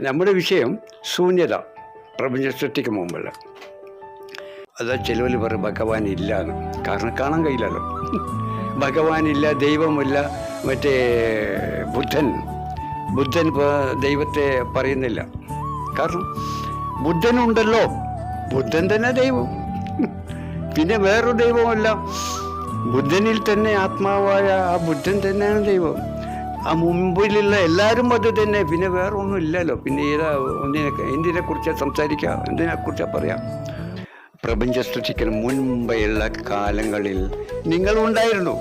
നമ്മുടെ വിഷയം ശൂന്യത. പ്രപഞ്ച സൃഷ്ടിക്ക് മുമ്പല്ല അത് ചിലവർ പറയും ഭഗവാൻ ഇല്ല എന്ന് കാരണം കാണാൻ കഴിയില്ലല്ലോ. ഭഗവാനില്ല ദൈവമില്ല മറ്റേ ബുദ്ധൻ. ബുദ്ധൻ ദൈവത്തെ പറയുന്നില്ല. കാരണം ബുദ്ധനുണ്ടല്ലോ. ബുദ്ധൻ തന്നെ ദൈവം. പിന്നെ വേറൊരു ദൈവമല്ല ബുദ്ധനിൽ തന്നെ ആത്മാവായ ആ ബുദ്ധൻ തന്നെയാണ് ദൈവം. ആ മുമ്പിലുള്ള എല്ലാവരും അത് തന്നെ. പിന്നെ വേറെ ഒന്നും ഇല്ലല്ലോ. പിന്നെ ഏതാ ഒന്നിനെ എന്തിനെ കുറിച്ചാണ് സംസാരിക്കുക എന്തിനെ കുറിച്ചാണ് പറയാം? പ്രപഞ്ച സൃഷ്ടിക്കുന്ന മുൻപുള്ള കാലങ്ങളിൽ നിങ്ങൾ ഉണ്ടായിരുന്നു.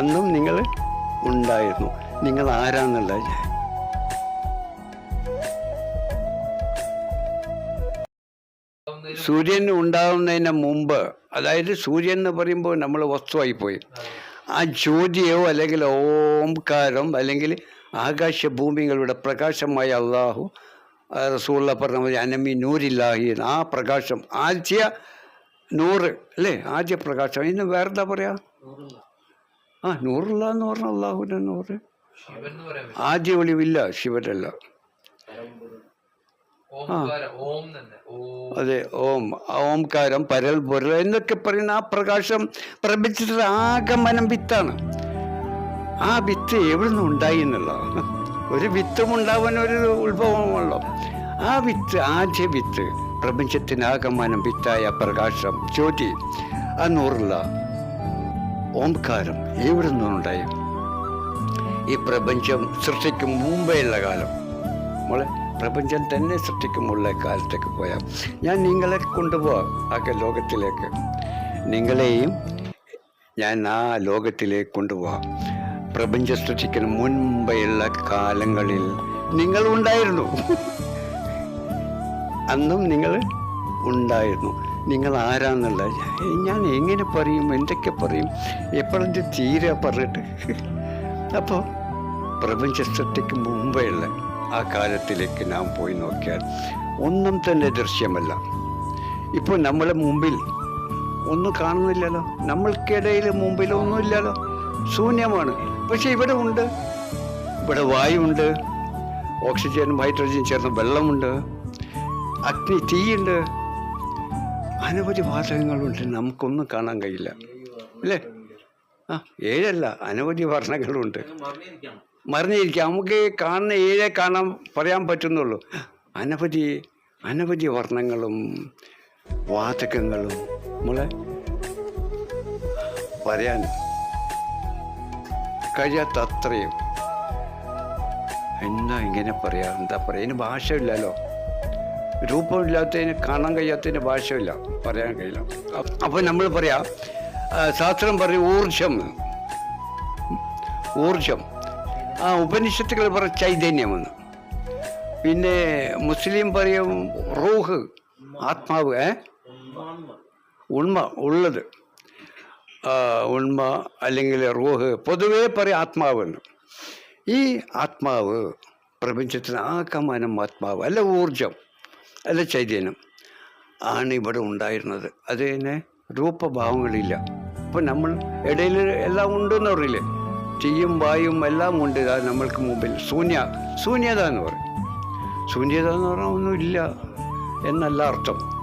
അന്നും നിങ്ങൾ ഉണ്ടായിരുന്നു. നിങ്ങൾ ആരാന്നുള്ള സൂര്യൻ ഉണ്ടാകുന്നതിന് മുമ്പ് അതായത് സൂര്യൻ എന്ന് പറയുമ്പോൾ നമ്മൾ വസ്തുവായിപ്പോയി ആ ജ്യോതിയോ അല്ലെങ്കിൽ ഓംകാരം അല്ലെങ്കിൽ ആകാശഭൂമികളുടെ പ്രകാശമായ അള്ളാഹു റസൂള്ള പറഞ്ഞ മതി അനമി നൂരില്ലാഹി ആ പ്രകാശം ആദ്യ നൂറ് അല്ലേ? ആദ്യ പ്രകാശം. ഇന്ന് വേറെന്താ പറയാ? ആ നൂറുള്ള എന്ന് പറഞ്ഞ അള്ളാഹുവിന്റെ നൂറ്. ആദ്യ ഒളിവില്ല ഓം അതെ ഓം ഓംകാരം പരൽ പൊരൽ എന്നൊക്കെ പറയുന്ന ആ പ്രകാശം പ്രപഞ്ചത്തിൽ ആഗമനം വിത്താണ്. ആ വിത്ത് എവിടെ നിന്ന് ഉണ്ടായി എന്നുള്ള ഒരു വിത്തും ഉണ്ടാവാൻ ഒരു ഉത്ഭവമുള്ളൂ ആ വിത്ത് ആദ്യ വിത്ത് പ്രപഞ്ചത്തിന് ആകമാനം വിത്തായ പ്രകാശം. ജ്യോതി ആ നൂറുള്ള ഓംകാരം എവിടെ നിന്നുണ്ടായി ഈ പ്രപഞ്ചം സൃഷ്ടിക്കും മുമ്പേയുള്ള കാലം. മോളെ പ്രപഞ്ചം തന്നെ സൃഷ്ടിക്കുമുള്ള കാലത്തേക്ക് പോയാൽ ഞാൻ നിങ്ങളെ കൊണ്ടുപോകാം ആ ലോകത്തിലേക്ക്. നിങ്ങളെയും ഞാൻ ആ ലോകത്തിലേക്ക് കൊണ്ടുപോകാം പ്രപഞ്ച സൃഷ്ടിക്കുന്ന മുൻപുള്ള കാലങ്ങളിൽ നിങ്ങൾ ഉണ്ടായിരുന്നു. അന്നും നിങ്ങൾ ഉണ്ടായിരുന്നു. നിങ്ങൾ ആരാന്നുള്ള ഞാൻ എങ്ങനെ പറയും? എന്തൊക്കെ പറയും? എപ്പോഴെന്ത് തീരെ പറഞ്ഞിട്ട്. അപ്പോൾ പ്രപഞ്ച സൃഷ്ടിക്ക് മുമ്പേയുള്ള ആ കാലത്തിലേക്ക് നാം പോയി നോക്കിയാൽ ഒന്നും തന്നെ ദൃശ്യമല്ല. ഇപ്പോൾ നമ്മളെ മുമ്പിൽ ഒന്നും കാണുന്നില്ലല്ലോ. നമ്മൾക്കിടയിൽ മുമ്പിൽ ഒന്നുമില്ലല്ലോ ശൂന്യമാണ്. പക്ഷെ ഇവിടെ ഉണ്ട്. ഇവിടെ വായുണ്ട്. ഓക്സിജനും ഹൈഡ്രജനും ചേർന്ന വെള്ളമുണ്ട്. അഗ്നി തീയുണ്ട്. അനവധി വാതകങ്ങളുണ്ട്. നമുക്കൊന്നും കാണാൻ കഴിയില്ല. അല്ലേ? ആ ഏഴല്ല. അനവധി വർണങ്ങളുണ്ട്. മറിഞ്ഞിരിക്കാം നമുക്ക് കാണുന്ന ഏഴേ കാണാൻ പറയാൻ പറ്റുന്നുള്ളൂ. അനവധി അനവധി വർണങ്ങളും വാതകങ്ങളും നമ്മളെ പറയാൻ കഴിയാത്തത്രയും. എന്താ ഇങ്ങനെ പറയാ? എന്താ പറയാ? ഇതിന് ഭാഷയില്ലല്ലോ. രൂപമില്ലാത്തതിന് കാണാൻ കഴിയാത്തതിന് ഭാഷയില്ല. പറയാൻ കഴിയില്ല. അപ്പോൾ നമ്മൾ പറയാം ശാസ്ത്രം പറയും ഊർജം ഊർജം ആ ഉപനിഷത്തുകൾ പറയും ചൈതന്യമെന്ന്. പിന്നെ മുസ്ലിം പറയും റൂഹ് ആത്മാവ് ഏ? ഉണ്മ ഉള്ളത്. ഉണ്മ അല്ലെങ്കിൽ റൂഹ് പൊതുവേ പറയും ആത്മാവെന്ന്. ഈ ആത്മാവ് പ്രപഞ്ചത്തിന് ആകമാനം ആത്മാവ് അല്ല ഊർജം അല്ല ചൈതന്യം ആണ് ഇവിടെ ഉണ്ടായിരുന്നത്. അത് തന്നെ രൂപഭാവങ്ങളില്ല. അപ്പം നമ്മൾ ഇടയിൽ എല്ലാം ഉണ്ടെന്ന് പറഞ്ഞില്ലേ? തീയും വായും എല്ലാം ഉണ്ട്. നമ്മൾക്ക് മുമ്പിൽ. ശൂന്യ ശൂന്യത എന്ന് പറയും. ശൂന്യത എന്ന് പറഞ്ഞാൽ ഒന്നുമില്ല എന്നല്ല അർത്ഥം.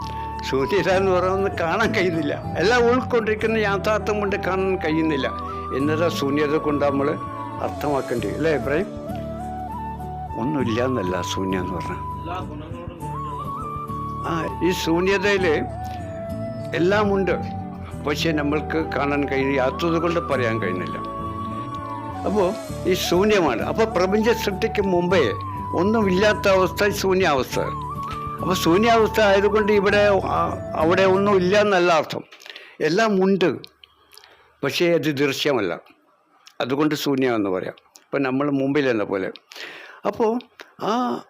ശൂന്യത എന്ന് ഒന്നും കാണാൻ കഴിയുന്നില്ല. എല്ലാം ഉൾക്കൊണ്ടിരിക്കുന്ന യാഥാർത്ഥ്യം കൊണ്ട് കാണാൻ കഴിയുന്നില്ല. എന്നതാ ശൂന്യത കൊണ്ട് നമ്മൾ അർത്ഥമാക്കേണ്ടി അല്ലേ ഇബ്രാഹിം? ഒന്നുമില്ല എന്നല്ല ശൂന്യ എന്ന് പറഞ്ഞാൽ ആ ഈ ശൂന്യതയിൽ എല്ലാമുണ്ട് പക്ഷെ നമ്മൾക്ക് കാണാൻ കഴിയാത്തത് കൊണ്ട് പറയാൻ കഴിയുന്നില്ല. അപ്പോൾ ഈ ശൂന്യമാണ്. അപ്പോൾ പ്രപഞ്ച സൃഷ്ടിക്ക് മുമ്പേ ഒന്നുമില്ലാത്ത അവസ്ഥ ശൂന്യാവസ്ഥ. അപ്പോൾ ശൂന്യാവസ്ഥ ആയതുകൊണ്ട് ഇവിടെ അവിടെ ഒന്നും ഇല്ല എന്നല്ല അർത്ഥം. എല്ലാം ഉണ്ട്. പക്ഷേ അത് ദൃശ്യമല്ല. അതുകൊണ്ട് ശൂന്യമെന്ന് പറയാം. ഇപ്പം നമ്മൾ മുമ്പിലെന്ന പോലെ. അപ്പോൾ ആ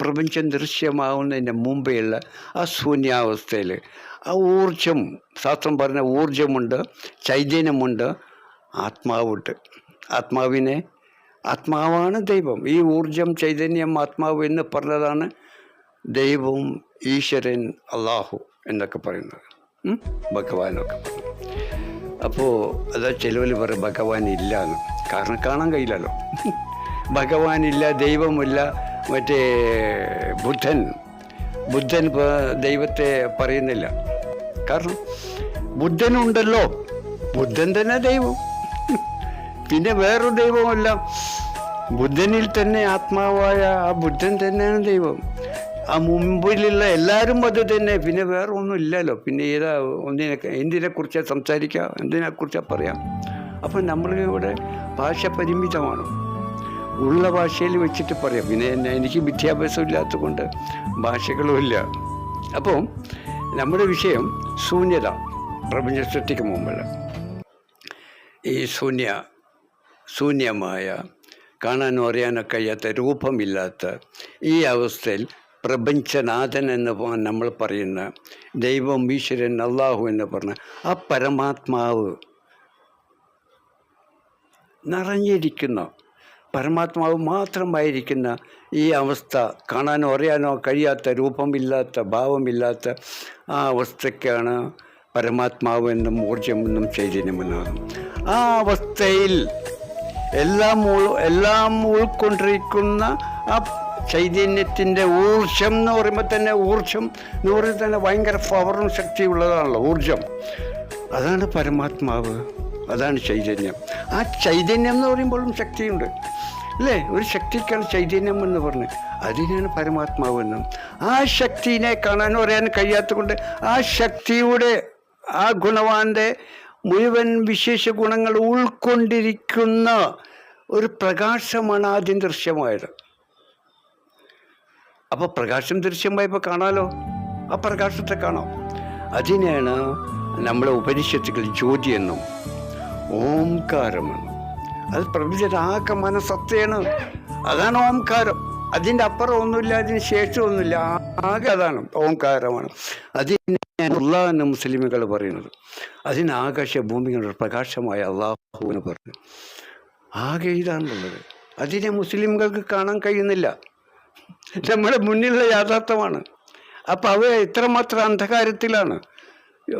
പ്രപഞ്ചം ദൃശ്യമാവുന്നതിന് മുമ്പെയുള്ള ആ ശൂന്യാവസ്ഥയിൽ ആ ഊർജം ശാസ്ത്രം പറഞ്ഞ ഊർജമുണ്ട് ചൈതന്യമുണ്ട് ആത്മാവുണ്ട്. ആത്മാവിനെ ആത്മാവാണ് ദൈവം. ഈ ഊർജം ചൈതന്യം ആത്മാവ് എന്ന് പറഞ്ഞതാണ് ദൈവം ഈശ്വരൻ അള്ളാഹു എന്നൊക്കെ പറയുന്നത്? ഭഗവാനൊക്കെ. അപ്പോൾ അതാ ചിലവർ പറയും ഭഗവാൻ ഇല്ല എന്ന്. കാരണം കാണാൻ കഴിയില്ലല്ലോ. ഭഗവാനില്ല ദൈവമില്ല മറ്റേ ബുദ്ധൻ. ബുദ്ധൻ ദൈവത്തെ പറയുന്നില്ല. കാരണം ബുദ്ധനുണ്ടല്ലോ. ബുദ്ധൻ തന്നെ ദൈവം. പിന്നെ വേറൊരു ദൈവമല്ല ബുദ്ധനിൽ തന്നെ ആത്മാവായ ആ ബുദ്ധൻ തന്നെയാണ് ദൈവം. ആ മുമ്പിലുള്ള എല്ലാവരും അത് തന്നെ. പിന്നെ വേറെ ഒന്നും ഇല്ലല്ലോ. പിന്നെ ഏതാ ഒന്നിനെ എന്തിനെ കുറിച്ചാണ് സംസാരിക്കുക എന്തിനെ കുറിച്ചാണ് പറയാം? അപ്പം നമ്മൾ ഇവിടെ ഭാഷ പരിമിതമാണ്. ഉള്ള ഭാഷയിൽ വെച്ചിട്ട് പറയാം. പിന്നെ എനിക്ക് വിദ്യാഭ്യാസം ഇല്ലാത്തത് കൊണ്ട് ഭാഷകളുമില്ല അപ്പോൾ നമ്മുടെ വിഷയം ശൂന്യത. പ്രപഞ്ച സൃഷ്ടിക്ക് മുമ്പുള്ള ഈ ശൂന്യ ശൂന്യമായ കാണാനോ അറിയാനോ കഴിയാത്ത രൂപമില്ലാത്ത ഈ അവസ്ഥയിൽ പ്രപഞ്ചനാഥൻ എന്ന് നമ്മൾ പറയുന്ന ദൈവം ഈശ്വരൻ അള്ളാഹു എന്ന് പറഞ്ഞ ആ പരമാത്മാവ് നിറഞ്ഞിരിക്കുന്ന. പരമാത്മാവ് മാത്രമായിരിക്കുന്ന ഈ അവസ്ഥ കാണാനോ അറിയാനോ കഴിയാത്ത രൂപമില്ലാത്ത ഭാവമില്ലാത്ത ആ അവസ്ഥയ്ക്കാണ് പരമാത്മാവ് എന്നും ഊർജമെന്നും ചൈതന്യമെന്നാകും ആ അവസ്ഥയിൽ എല്ലാം എല്ലാം ഉൾക്കൊണ്ടിരിക്കുന്ന ആ ചൈതന്യത്തിന്റെ ഊർജം എന്ന് പറയുമ്പോൾ തന്നെ ഊർജം എന്ന് പറയുമ്പോൾ തന്നെ ഭയങ്കര പവറും ശക്തിയുള്ളതാണല്ലോ ഊർജം. അതാണ് പരമാത്മാവ് അതാണ് ചൈതന്യം. ആ ചൈതന്യം എന്ന് പറയുമ്പോഴും ശക്തിയുണ്ട്. അല്ലേ? ഒരു ശക്തിക്കാണ് ചൈതന്യം എന്ന് പറഞ്ഞ്. അതിനാണ് പരമാത്മാവ് എന്നും. ആ ശക്തിനെ കാണാനും അറിയാനും കഴിയാത്തത് കൊണ്ട് ആ ശക്തിയുടെ ആ ഗുണവാന്റെ മുഴുവൻ വിശേഷ ഗുണങ്ങൾ ഉൾക്കൊണ്ടിരിക്കുന്ന ഒരു പ്രകാശമാണ് ആദ്യം ദൃശ്യമായത്. അപ്പോൾ പ്രകാശം ദൃശ്യമായപ്പോൾ കാണാലോ? ആ പ്രകാശത്തെ കാണാം. അതിനെയാണ് നമ്മളെ ഉപനിഷത്തുകൾ ജ്യോതി എന്നും ഓംകാരമെന്നും അത് പ്രപഞ്ചരാക മനസത്തയാണ് അതാണ് ഓംകാരം. അതിന്റെ അപ്പുറം ഒന്നുമില്ല അതിന് ശേഷം ഒന്നുമില്ല. ആകെ അതാണ് ഓംകാരമാണ് അതിന് മുസ്ലിമുകൾ പറയുന്നത്. ആകാശ ഭൂമികളുടെ പ്രകാശമായ അള്ളാഹുവിന് പറഞ്ഞു ആകെ ഇതാണുള്ളത്. അതിനെ മുസ്ലിംകൾക്ക് കാണാൻ കഴിയുന്നില്ല. നമ്മുടെ മുന്നിലുള്ള യാഥാർത്ഥ്യമാണ്. അപ്പം അവ ഇത്രമാത്രം അന്ധകാരത്തിലാണ്.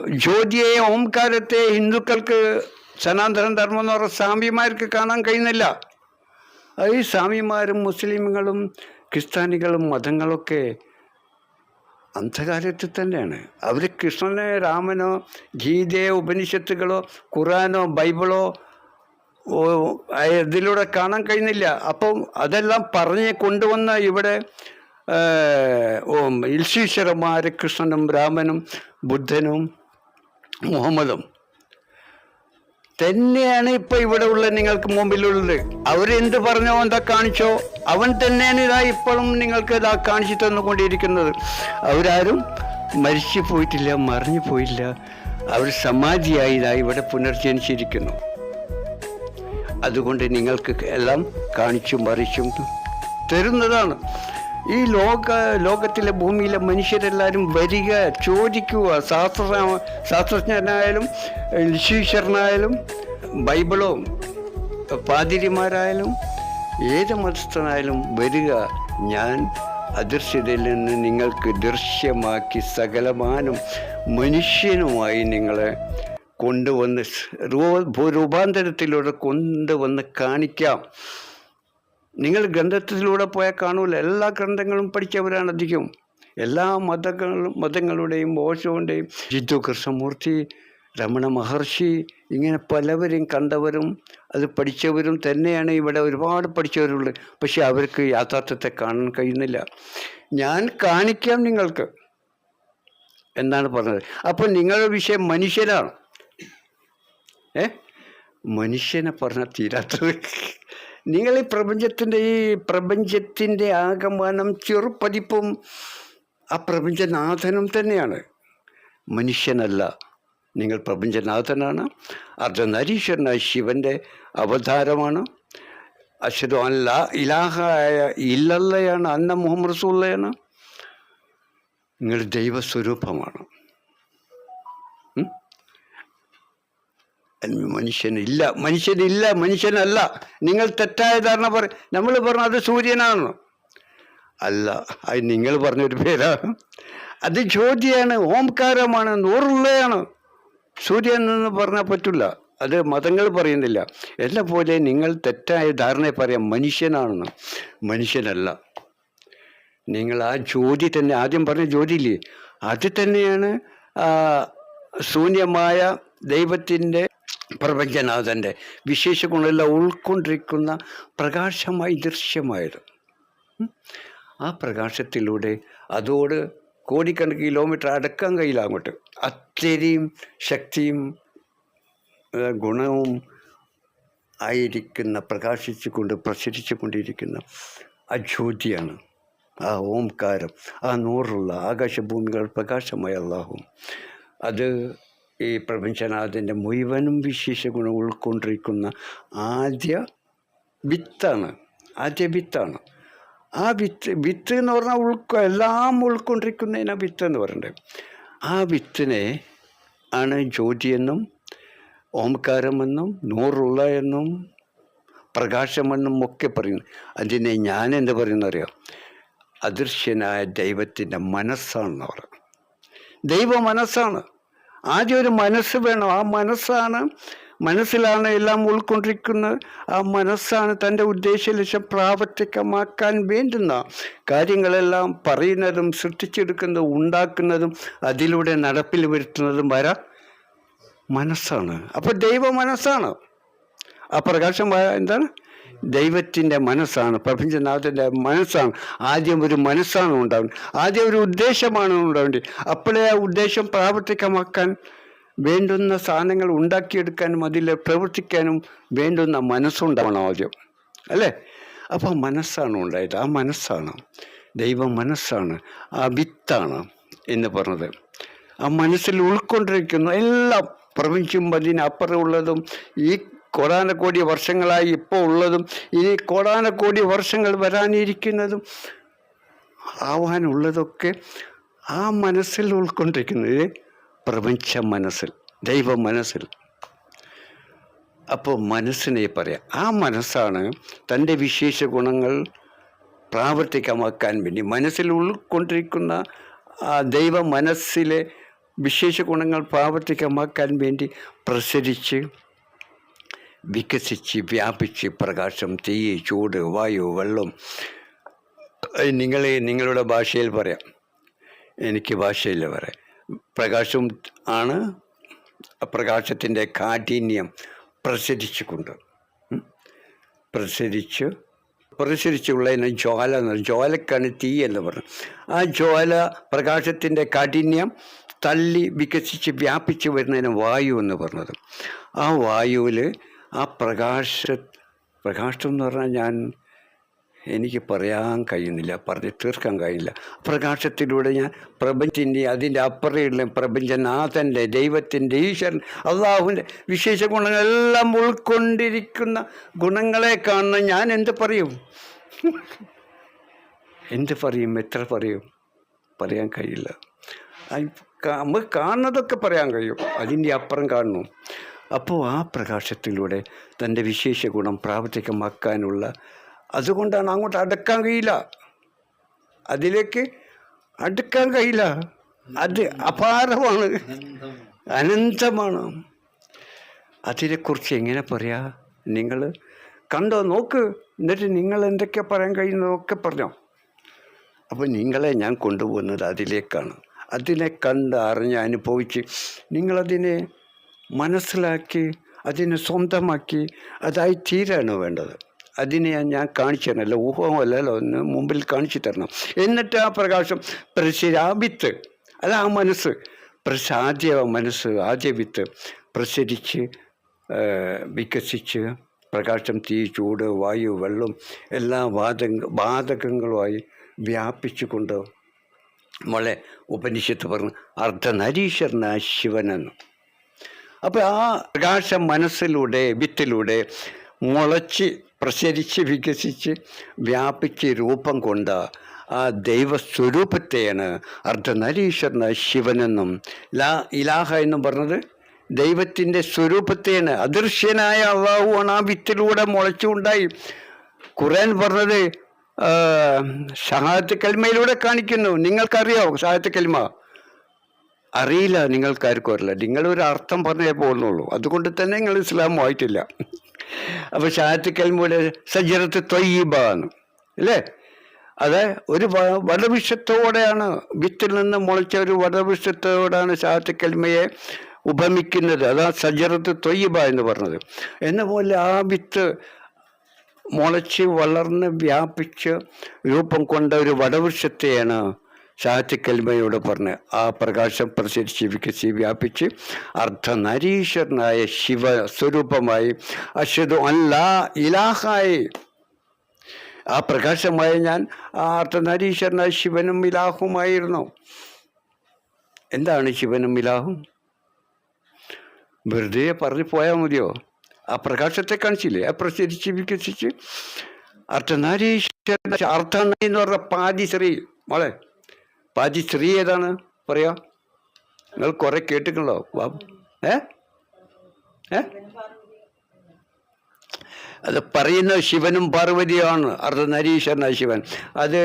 ജ്യോതിയെ ഓംകാരത്തെ ഹിന്ദുക്കൾക്ക് സനാതന ധർമ്മം എന്ന് പറഞ്ഞ സ്വാമിമാർക്ക് കാണാൻ കഴിയുന്നില്ല. ഈ സ്വാമിമാരും മുസ്ലിമുകളും ക്രിസ്ത്യാനികളും മതങ്ങളൊക്കെ അന്ധകാരത്തിൽ തന്നെയാണ്. അവർ കൃഷ്ണനെ രാമനോ ഗീതയോ ഉപനിഷത്തുകളോ ഖുറാനോ ബൈബിളോ ഇതിലൂടെ കാണാൻ കഴിയുന്നില്ല അപ്പം അതെല്ലാം പറഞ്ഞ് കൊണ്ടുവന്ന ഇവിടെ ഇൽശീശ്വരന്മാർ കൃഷ്ണനും രാമനും ബുദ്ധനും മുഹമ്മദും. തന്നെയാണ് ഇപ്പൊ ഇവിടെ ഉള്ള നിങ്ങൾക്ക് മുമ്പിലുള്ളത്. അവരെന്ത് പറഞ്ഞോ എന്താ കാണിച്ചോ അവൻ തന്നെയാണ് ഇതാ ഇപ്പോഴും നിങ്ങൾക്ക് ഇതാ കാണിച്ചു തന്നുകൊണ്ടിരിക്കുന്നത്. അവരാരും മരിച്ചു പോയിട്ടില്ല മറിഞ്ഞു പോയില്ല. അവർ സമാധിയായി ഇതാ ഇവിടെ പുനർജനിച്ചിരിക്കുന്നു. അതുകൊണ്ട് നിങ്ങൾക്ക് എല്ലാം കാണിച്ചും മറിച്ചും തരുന്നതാണ്. ഈ ലോക ലോകത്തിലെ ഭൂമിയിലെ മനുഷ്യരെല്ലാവരും വരിക ചോദിക്കുക ശാസ്ത്ര ശാസ്ത്രജ്ഞനായാലും ഋഷീശ്വരനായാലും ബൈബിളോ പാതിരിമാരായാലും ഏത് മതസ്ഥനായാലും വരിക. ഞാൻ അദൃശ്യതയിൽ നിന്ന് നിങ്ങൾക്ക് ദൃശ്യമാക്കി സകലമാനം മനുഷ്യനുമായി നിങ്ങളെ കൊണ്ടുവന്ന് രൂപാന്തരത്തിലൂടെ കൊണ്ടുവന്ന് കാണിക്കാം. നിങ്ങൾ ഗ്രന്ഥത്തിലൂടെ പോയാൽ കാണൂല. എല്ലാ ഗ്രന്ഥങ്ങളും പഠിച്ചവരാണ് അധികം. എല്ലാ മതങ്ങളും മതങ്ങളുടെയും ഓശോന്റെയും ജിത്തു കൃഷ്ണമൂർത്തി രമണ മഹർഷി ഇങ്ങനെ പലവരും കണ്ടവരും അത് പഠിച്ചവരും തന്നെയാണ് ഇവിടെ ഒരുപാട് പഠിച്ചവരുള്ളത്. പക്ഷെ അവർക്ക് യാഥാർത്ഥ്യത്തെ കാണാൻ കഴിയുന്നില്ല. ഞാൻ കാണിക്കാം നിങ്ങൾക്ക്. എന്നാണ് പറഞ്ഞത്. അപ്പോൾ നിങ്ങളുടെ വിഷയം മനുഷ്യനാണ് ഏ? മനുഷ്യനെ പറഞ്ഞാൽ തീരാത്തത്. നിങ്ങൾ ഈ പ്രപഞ്ചത്തിന്റെ ഈ പ്രപഞ്ചത്തിന്റെ ആഗമനം ചെറുപ്പതിപ്പും ആ പ്രപഞ്ചനാഥനും തന്നെയാണ്. മനുഷ്യനല്ല. നിങ്ങൾ പ്രപഞ്ചനാഥനാണ്. അർദ്ധനരീശ്വരനായ ശിവന്റെ അവതാരമാണ്. അശ്വതു അല്ല ഇലാഹായ ഇല്ലല്ലയാണ് അന്ന മുഹമ്മദ് റസൂള്ളയാണ് നിങ്ങൾ ദൈവസ്വരൂപമാണ്. മനുഷ്യനില്ല. മനുഷ്യനില്ല മനുഷ്യനല്ല. നിങ്ങൾ തെറ്റായ ധാരണ പറ നമ്മൾ പറഞ്ഞു അത് സൂര്യനാണ്. അല്ല അത് നിങ്ങൾ പറഞ്ഞൊരു പേരാണ്. അത് ജ്യോതിയാണ് ഓംകാരമാണ് നൂറുള്ളയാണ്. സൂര്യൻ എന്ന് പറഞ്ഞാൽ പറ്റില്ല അത് മതങ്ങൾ പറയുന്നില്ല. എന്നെ പോലെ നിങ്ങൾ തെറ്റായ ധാരണയെ പറയാം മനുഷ്യനാണെന്ന് മനുഷ്യനല്ല. നിങ്ങൾ ആ ജ്യോതി തന്നെ ആദ്യം പറഞ്ഞ ജ്യോതിയില്ലേ? അത് തന്നെയാണ് ശൂന്യമായ ദൈവത്തിന്റെ പ്രപഞ്ചനാഥന്റെ വിശേഷ ഗുണമെല്ലാം ഉൾക്കൊണ്ടിരിക്കുന്ന പ്രകാശമായി ദൃശ്യമായത്. ആ പ്രകാശത്തിലൂടെ അതോട് കോടിക്കണക്കിന് കിലോമീറ്റർ അടക്കാൻ കഴിയില്ല അങ്ങോട്ട്. അത്രയും ശക്തിയും ഗുണവും ആയിരിക്കുന്ന പ്രകാശിച്ചുകൊണ്ട് പ്രസരിച്ചു കൊണ്ടിരിക്കുന്ന ആ ജ്യോതിയാണ് ആ ഓംകാരം. ആ നൂറുള്ള ആകാശഭൂമികൾ പ്രകാശമായ അള്ളാഹും. അത് ഈ പ്രപഞ്ചനാഥന്റെ മുഴുവനും വിശേഷ ഗുണം ഉൾക്കൊണ്ടിരിക്കുന്ന ആദ്യ വിത്താണ് ആദ്യ വിത്താണ്. ആ വിത്ത് വിത്ത് എന്ന് പറഞ്ഞാൽ ഉൾക്കൊ എല്ലാം ഉൾക്കൊണ്ടിരിക്കുന്നതിനാ വിത്ത് എന്ന് പറയണ്ടേ. ആ വിത്തിനെ ആണ് ജ്യോതിയെന്നും ഓംകാരമെന്നും നൂറുള്ള എന്നും പ്രകാശമെന്നും ഒക്കെ പറയുന്നു അതിനെ ഞാൻ എന്ത് പറയുന്ന അറിയാം? അദൃശ്യനായ ദൈവത്തിന്റെ മനസ്സാണെന്ന് പറയാം. ദൈവ മനസ്സാണ് ആദ്യം ഒരു മനസ്സ് വേണം. ആ മനസ്സാണ് മനസ്സിലാണ് എല്ലാം ഉൾക്കൊണ്ടിരിക്കുന്നത്. ആ മനസ്സാണ് തന്റെ ഉദ്ദേശ ലക്ഷ്യം പ്രാവർത്തികമാക്കാൻ വേണ്ടുന്ന കാര്യങ്ങളെല്ലാം പറയുന്നതും സൃഷ്ടിച്ചെടുക്കുന്നതും ഉണ്ടാക്കുന്നതും അതിലൂടെ നടപ്പിൽ വരുത്തുന്നതും വരാ മനസ്സാണ്. അപ്പോൾ ദൈവ മനസ്സാണ്. ആ പ്രകാശം എന്താണ്? ദൈവത്തിന്റെ മനസ്സാണ് പ്രപഞ്ചനാഥന്റെ മനസ്സാണ്. ആദ്യം ഒരു മനസ്സാണ് ഉണ്ടാവുന്നത് ആദ്യം ഒരു ഉദ്ദേശമാണ് ഉണ്ടാവേണ്ടത്. അപ്പോഴേ ആ ഉദ്ദേശം പ്രാവർത്തികമാക്കാൻ വേണ്ടുന്ന സാധനങ്ങൾ ഉണ്ടാക്കിയെടുക്കാനും അതിൽ പ്രവർത്തിക്കാനും വേണ്ടുന്ന മനസ്സുണ്ടാവണം ആദ്യം. അല്ലേ? അപ്പോൾ മനസ്സാണ് ഉണ്ടായത്. ആ മനസ്സാണ്. ദൈവ മനസ്സാണ്. ആ വിത്താണ് എന്ന് പറഞ്ഞത്. ആ മനസ്സിൽ ഉൾക്കൊണ്ടിരിക്കുന്ന. എല്ലാം പ്രപഞ്ചം അതിനപ്പുറമുള്ളതും ഈ കോടാനക്കോടി വർഷങ്ങളായി ഇപ്പോൾ ഉള്ളതും ഇനി കോടാനക്കോടി വർഷങ്ങൾ വരാനിരിക്കുന്നതും ആവാനുള്ളതൊക്കെ ആ മനസ്സിൽ ഉൾക്കൊണ്ടിരിക്കുന്നത് പ്രപഞ്ച മനസ്സിൽ ദൈവ മനസ്സിൽ. അപ്പോൾ മനസ്സിനെ പറയാം. ആ മനസ്സാണ് തന്റെ വിശേഷ ഗുണങ്ങൾ പ്രാവർത്തികമാക്കാൻ വേണ്ടി മനസ്സിൽ ഉൾക്കൊണ്ടിരിക്കുന്ന ആ ദൈവ മനസ്സിലെ വിശേഷ ഗുണങ്ങൾ പ്രാവർത്തികമാക്കാൻ വേണ്ടി പ്രസരിച്ച് വികസിച്ച് വ്യാപിച്ച് പ്രകാശം തീ ചൂട് വായു വെള്ളം. നിങ്ങളെ നിങ്ങളുടെ ഭാഷയിൽ പറയാം. എനിക്ക് ഭാഷയില്ല പറയാം പ്രകാശം ആണ് പ്രകാശത്തിന്റെ കാഠിന്യം പ്രസരിച്ചുകൊണ്ട്. പ്രസരിച്ച് പ്രസരിച്ചുള്ളതിന് ജ്വാല എന്ന്. ജ്വാലക്കാണ് തീ എന്ന് പറഞ്ഞു ആ ജ്വാല പ്രകാശത്തിന്റെ കാഠിന്യം തള്ളി വികസിച്ച് വ്യാപിച്ച് വരുന്നതിന് വായു എന്ന് പറഞ്ഞത്. ആ വായുവിൽ ആ പ്രകാശ പ്രകാശം എന്ന് പറഞ്ഞാൽ ഞാൻ എനിക്ക് പറയാൻ കഴിയുന്നില്ല പറഞ്ഞ് തീർക്കാൻ കഴിയില്ല പ്രകാശത്തിലൂടെ ഞാൻ പ്രപഞ്ചത്തിന്റെ അതിന്റെ അപ്പുറയുള്ള പ്രപഞ്ചനാഥന്റെ ദൈവത്തിന്റെ ഈശ്വരൻ അള്ളാഹുവിന്റെ വിശേഷ ഗുണങ്ങളെല്ലാം ഉൾക്കൊണ്ടിരിക്കുന്ന ഗുണങ്ങളെ കാണുന്ന ഞാൻ എന്ത് പറയും? എന്ത് പറയും? എത്ര പറയും? പറയാൻ കഴിയില്ല. നമുക്ക് കാണുന്നതൊക്കെ പറയാൻ കഴിയും. അതിന്റെ അപ്പുറം കാണുന്നു. അപ്പോൾ ആ പ്രകാശത്തിലൂടെ തന്റെ വിശേഷ ഗുണം പ്രാവർത്തികമാക്കാനുള്ള അതുകൊണ്ടാണ് അങ്ങോട്ട് അടുക്കാൻ കഴിയില്ല. അതിലേക്ക് അടുക്കാൻ കഴിയില്ല. അത് അപാരമാണ്. അനന്തമാണ്. അതിനെക്കുറിച്ച് എങ്ങനെ പറയാ? നിങ്ങൾ കണ്ടോ? നോക്ക്. എന്നിട്ട് നിങ്ങൾ എന്തൊക്കെ പറയാൻ കഴിയുന്നതൊക്കെ പറഞ്ഞോ. അപ്പോൾ നിങ്ങളെ ഞാൻ കൊണ്ടുപോകുന്നത് അതിലേക്കാണ്. അതിനെ കണ്ട് അറിഞ്ഞ് അനുഭവിച്ച് നിങ്ങളതിനെ മനസ്സിലാക്കി അതിനെ സ്വന്തമാക്കി അതായി തീരാണ് വേണ്ടത്. അതിനെ ഞാൻ കാണിച്ചു തരണം ഊഹമല്ലല്ലോ ഒന്ന് മുമ്പിൽ കാണിച്ചു തരണം. എന്നിട്ട് ആ പ്രകാശം പ്രശിരാപിത്ത് അത് ആ മനസ്സ്. പ്രശ മനസ്സ് ആദ്യവിത്ത് പ്രസരിച്ച് വികസിച്ച് പ്രകാശം തീ ചൂട് വായു വെള്ളം എല്ലാ വാദ വാതകങ്ങളുമായി വ്യാപിച്ചുകൊണ്ട് മോളെ ഉപനിഷത്ത് പറഞ്ഞു അർദ്ധനരീശ്വരനായ ശിവനെന്ന്. അപ്പോൾ ആ പ്രകാശം മനസ്സിലൂടെ വിത്തിലൂടെ മുളച്ച് പ്രസരിച്ച് വികസിച്ച് വ്യാപിച്ച് രൂപം കൊണ്ട ആ ദൈവസ്വരൂപത്തെയാണ് അർദ്ധനരീശ്വരന ശിവനെന്നും ലാ ഇലാഹ എന്നും പറഞ്ഞത്. ദൈവത്തിന്റെ സ്വരൂപത്തെയാണ്. അദൃശ്യനായ അള്ളാഹുവാണ് ആ വിത്തിലൂടെ മുളച്ചുണ്ടായി ഖുർആൻ പറഞ്ഞത് ഷഹാദത്ത് കൽമയിലൂടെ കാണിക്കുന്നു. നിങ്ങൾക്കറിയോ ഷഹാദത്ത് കൽമ? അറിയില്ല നിങ്ങൾക്കാർക്കും അറിയില്ല. നിങ്ങളൊരു അർത്ഥം പറഞ്ഞേ പോകുന്നുള്ളൂ. അതുകൊണ്ട് തന്നെ നിങ്ങൾ ഇസ്ലാം ആയിട്ടില്ല. അപ്പോൾ ഷാത്ത് മൂല സജറത്ത് തൊയ്യീബാണ്. അല്ലേ? അത് ഒരു വടവിഷത്തോടെയാണ് വിത്തിൽ നിന്ന് മുളച്ച ഒരു വടവൃക്ഷത്തോടാണ് ഷാത്ത് കൽമയെ ഉപമിക്കുന്നത്. അതാ സജറത്ത് തൊയ്യബ എന്ന് പറഞ്ഞത്. എന്ന പോലെ ആ വിത്ത് മുളച്ച് വളർന്ന് വ്യാപിച്ച് രൂപം കൊണ്ട ഒരു വടവൃക്ഷത്തെയാണ് സാഹിത്യക്കൽമയോട് പറഞ്ഞ് ആ പ്രകാശം പ്രസരിച്ച് വികസി വ്യാപിച്ച് അർദ്ധനരീശ്വരനായ ശിവ സ്വരൂപമായി അശ്വതു അല്ല ഇലാഹായി. ആ പ്രകാശമായ ഞാൻ ആ അർദ്ധനരീശ്വരനായ ശിവനും ഇലാഹുമായിരുന്നു. എന്താണ് ശിവനും ഇലാഹും? വെറുതെ പറഞ്ഞു പോയാൽ മതിയോ? ആ പ്രകാശത്തെ കാണിച്ചില്ലേ? ആ പ്രസരിച്ച് വികസിച്ച് അർദ്ധനാരീശ്വരൻ അർദ്ധന എന്ന് പറഞ്ഞ പാതിശ്രീ മോളെ. പാതിശ്രീ ഏതാണ്? പറയാ? നിങ്ങൾ കുറെ കേട്ടിട്ടുണ്ടോ? ബാബു ഏ? ഏ? അത് പറയുന്ന ശിവനും പാർവതിയാണ് അർദ്ധനരീശ്വരനായ ശിവൻ. അത്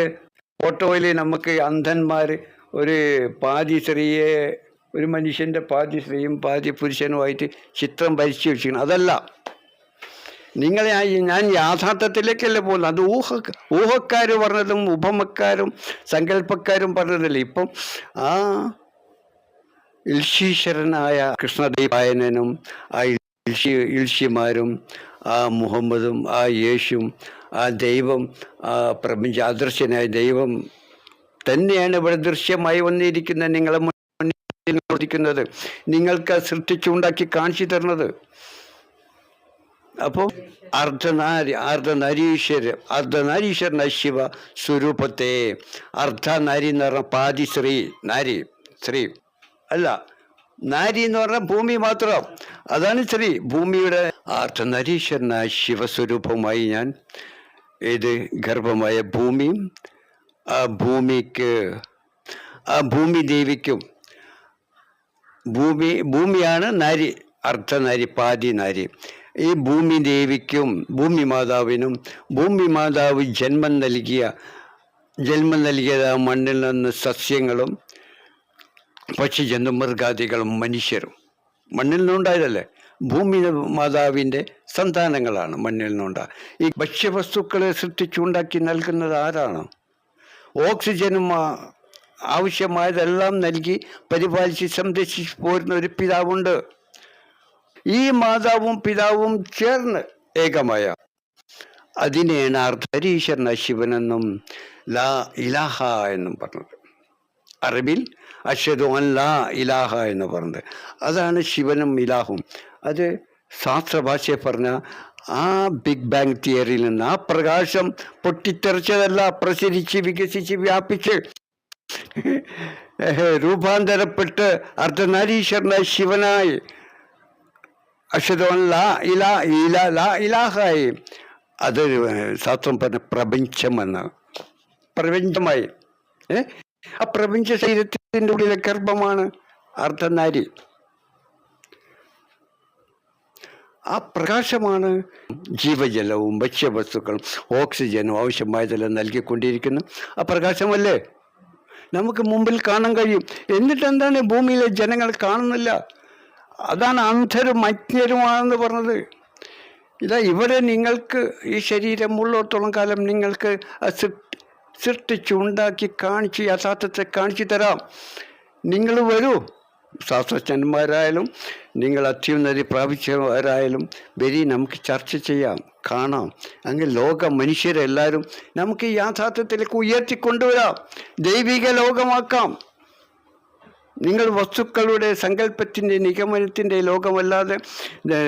ഫോട്ടോയിൽ നമുക്ക് അന്ധന്മാർ ഒരു പാതി സ്ത്രീയെ ഒരു മനുഷ്യന്റെ പാതി സ്ത്രീയും പാതി പുരുഷനുമായിട്ട് ചിത്രം വരച്ചു വെച്ചിരിക്കണം അതല്ല. നിങ്ങളെ ഞാൻ യാഥാർത്ഥ്യത്തിലേക്കല്ലേ പോകുന്നത്? അത് ഊഹ ഊഹക്കാർ പറഞ്ഞതും ഉപമക്കാരും സങ്കല്പക്കാരും പറഞ്ഞതല്ലേ? ഇപ്പം ആ ഇൽഷീശ്വരനായ കൃഷ്ണദേവായനും ആ ഇൽഷി ഇൽഷിമാരും ആ മുഹമ്മദും ആ യേശും ആ ദൈവം ആ പ്രപഞ്ച അദൃശ്യനായ ദൈവം തന്നെയാണ് ഇവിടെ ദൃശ്യമായി വന്നിരിക്കുന്നത്. നിങ്ങളെ മുന്നിൽ നിങ്ങൾക്ക് സൃഷ്ടിച്ചുണ്ടാക്കി കാണിച്ചു തരുന്നത്. അപ്പോൾ അർദ്ധനാരി അർദ്ധനരീശ്വര. അർദ്ധനരീശ്വരന ശിവ സ്വരൂപത്തെ. അർദ്ധനാരി എന്ന് പറഞ്ഞ പാതി ശ്രീ നാരി ശ്രീ അല്ല നാരി എന്ന് പറഞ്ഞാൽ ഭൂമി മാത്രം. അതാണ് ശ്രീ ഭൂമിയുടെ അർദ്ധനരീശ്വരനായ ശിവസ്വരൂപമായി ഞാൻ ഇത് ഗർഭമായ ഭൂമിയും ആ ഭൂമിക്ക് ആ ഭൂമി ദേവിക്കും. ഭൂമി ഭൂമിയാണ് നാരി. അർദ്ധനാരി പാതി നാരി. ഈ ഭൂമി ദേവിക്കും ഭൂമി മാതാവിനും ഭൂമി മാതാവ് ജന്മം നൽകിയ ജന്മം നൽകിയത് മണ്ണിൽ നിന്ന് സസ്യങ്ങളും പക്ഷിജന്തു മൃഗാദികളും മനുഷ്യരും. മണ്ണിൽ നിന്നുണ്ടായതല്ലേ? ഭൂമി മാതാവിന്റെ സന്താനങ്ങളാണ് മണ്ണിൽ നിന്നുണ്ടാ ഈ ഭക്ഷ്യവസ്തുക്കളെ സൃഷ്ടിച്ചുണ്ടാക്കി നൽകുന്നത് ആരാണ്? ഓക്സിജനും ആവശ്യമായതെല്ലാം നൽകി പരിപാലിച്ച് സംരക്ഷിച്ച് പോരുന്ന ഒരു പിതാവുണ്ട്. ഈ മാതാവും പിതാവും ചേർന്ന് ഏകമായ. അതിനെയാണ് അർദ്ധരീശ്വരന ശിവനെന്നും ലാ ഇലാഹ എന്നും പറഞ്ഞത്. അറബിൽ അൻ ലാ ഇലാഹ എന്ന് പറഞ്ഞത്. അതാണ് ശിവനും ഇലാഹും. അത് ശാസ്ത്രഭാഷയെ പറഞ്ഞ ആ ബിഗ് ബാങ് തിയറിയിൽ നിന്ന് ആ പ്രകാശം പൊട്ടിത്തെറിച്ചതല്ല പ്രസരിച്ച് വികസിച്ച് വ്യാപിച്ച് രൂപാന്തരപ്പെട്ട് അർദ്ധനാരീശ്വരനായി ശിവനായി അഷദു ലാ ഇലാ ഇലാ ലാ ഇലാഹായി അത് ശാസ്ത്രം പറഞ്ഞ പ്രപഞ്ചമെന്ന് പ്രപഞ്ചമായി ഏ ആ പ്രപഞ്ച ശരീരത്തിന്റെ ഉള്ളിലെ ഗർഭമാണ് അർദ്ധനാരി ആ പ്രകാശമാണ് ജീവജലവും ഭക്ഷ്യവസ്തുക്കളും ഓക്സിജനും ആവശ്യമായതെല്ലാം നൽകിക്കൊണ്ടിരിക്കുന്നു ആ പ്രകാശമല്ലേ നമുക്ക് മുമ്പിൽ കാണാൻ കഴിയും എന്നിട്ട് എന്താണ് ഭൂമിയിലെ ജനങ്ങൾ കാണുന്നില്ല അതാണ് അന്ധരും അജ്ഞരുമാണെന്ന് പറഞ്ഞത്. ഇതാ ഇവിടെ നിങ്ങൾക്ക് ഈ ശരീരം ഉള്ളിടത്തോളം കാലം നിങ്ങൾക്ക് സൃഷ്ടിച്ചുണ്ടാക്കി കാണിച്ച് യഥാർത്ഥത്തെ കാണിച്ചു തരാം. നിങ്ങൾ വരൂ. ശാസ്ത്രജ്ഞന്മാരായാലും നിങ്ങൾ അത്യുന്നതി പ്രാപിച്ചവരായാലും വരി നമുക്ക് ചർച്ച ചെയ്യാം കാണാം. അങ്ങനെ ലോക മനുഷ്യരെല്ലാവരും നമുക്ക് യാഥാർത്ഥ്യത്തിലേക്ക് ഉയർത്തിക്കൊണ്ടുവരാം. ദൈവിക ലോകമാക്കാം. നിങ്ങൾ വസ്തുക്കളുടെ സങ്കല്പത്തിന്റെ നിഗമനത്തിന്റെ ലോകമല്ലാതെ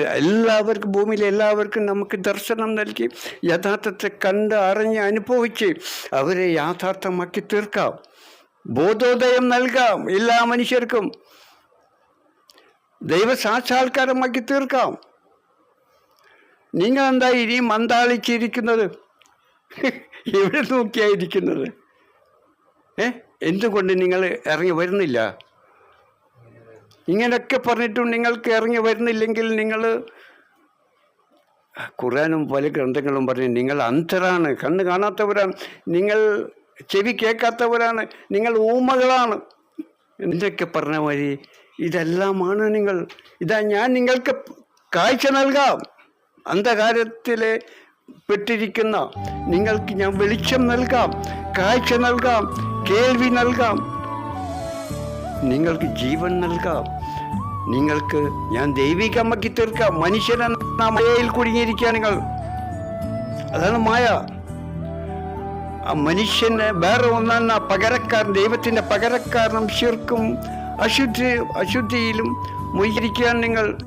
എല്ലാവർക്കും ഭൂമിയിലെ എല്ലാവർക്കും നമുക്ക് ദർശനം നൽകി യഥാർത്ഥത്തെ കണ്ട് അറിഞ്ഞ് അനുഭവിച്ച് അവരെ യാഥാർത്ഥമാക്കി തീർക്കാം. ബോധോദയം നൽകാം എല്ലാ മനുഷ്യർക്കും. ദൈവ സാക്ഷാത്കാരമാക്കി തീർക്കാം. നിങ്ങൾ എന്താ ഇനി മന്താളിച്ചിരിക്കുന്നത് ഇവിടെ നോക്കിയായിരിക്കുന്നത് ഏ? എന്തുകൊണ്ട് നിങ്ങൾ ഇറങ്ങി വരുന്നില്ല? ഇങ്ങനെയൊക്കെ പറഞ്ഞിട്ടും നിങ്ങൾക്ക് ഇറങ്ങി വരുന്നില്ലെങ്കിൽ നിങ്ങൾ ഖുറാനും പല ഗ്രന്ഥങ്ങളും പറഞ്ഞു നിങ്ങൾ അന്ധരാണ് കണ്ണ് കാണാത്തവരാണ് നിങ്ങൾ ചെവി കേൾക്കാത്തവരാണ് നിങ്ങൾ ഊമകളാണ്. എന്തൊക്കെ പറഞ്ഞ വഴി ഇതെല്ലാമാണ് നിങ്ങൾ. ഇതാ ഞാൻ നിങ്ങൾക്ക് കാഴ്ച നൽകാം. അന്ധകാരത്തിലെ പെട്ടിരിക്കുന്ന നിങ്ങൾക്ക് ഞാൻ വെളിച്ചം നൽകാം കാഴ്ച നൽകാം കേൾവി നൽകാം. നിങ്ങൾക്ക് ജീവൻ നൽകാം. നിങ്ങൾക്ക് ഞാൻ ദൈവിക ദൈവികമാക്കി തീർക്കാം മനുഷ്യനെന്ന മയയിൽ കുടുങ്ങിയിരിക്കുക നിങ്ങൾ. അതാണ് മായ. ആ മനുഷ്യന് വേറെ ഒന്നെന്ന പകരക്കാരൻ ദൈവത്തിന്റെ പകരക്കാരനും ശിർക്കും അശുദ്ധി അശുദ്ധിയിലും മുയിരിക്കാൻ നിങ്ങൾ.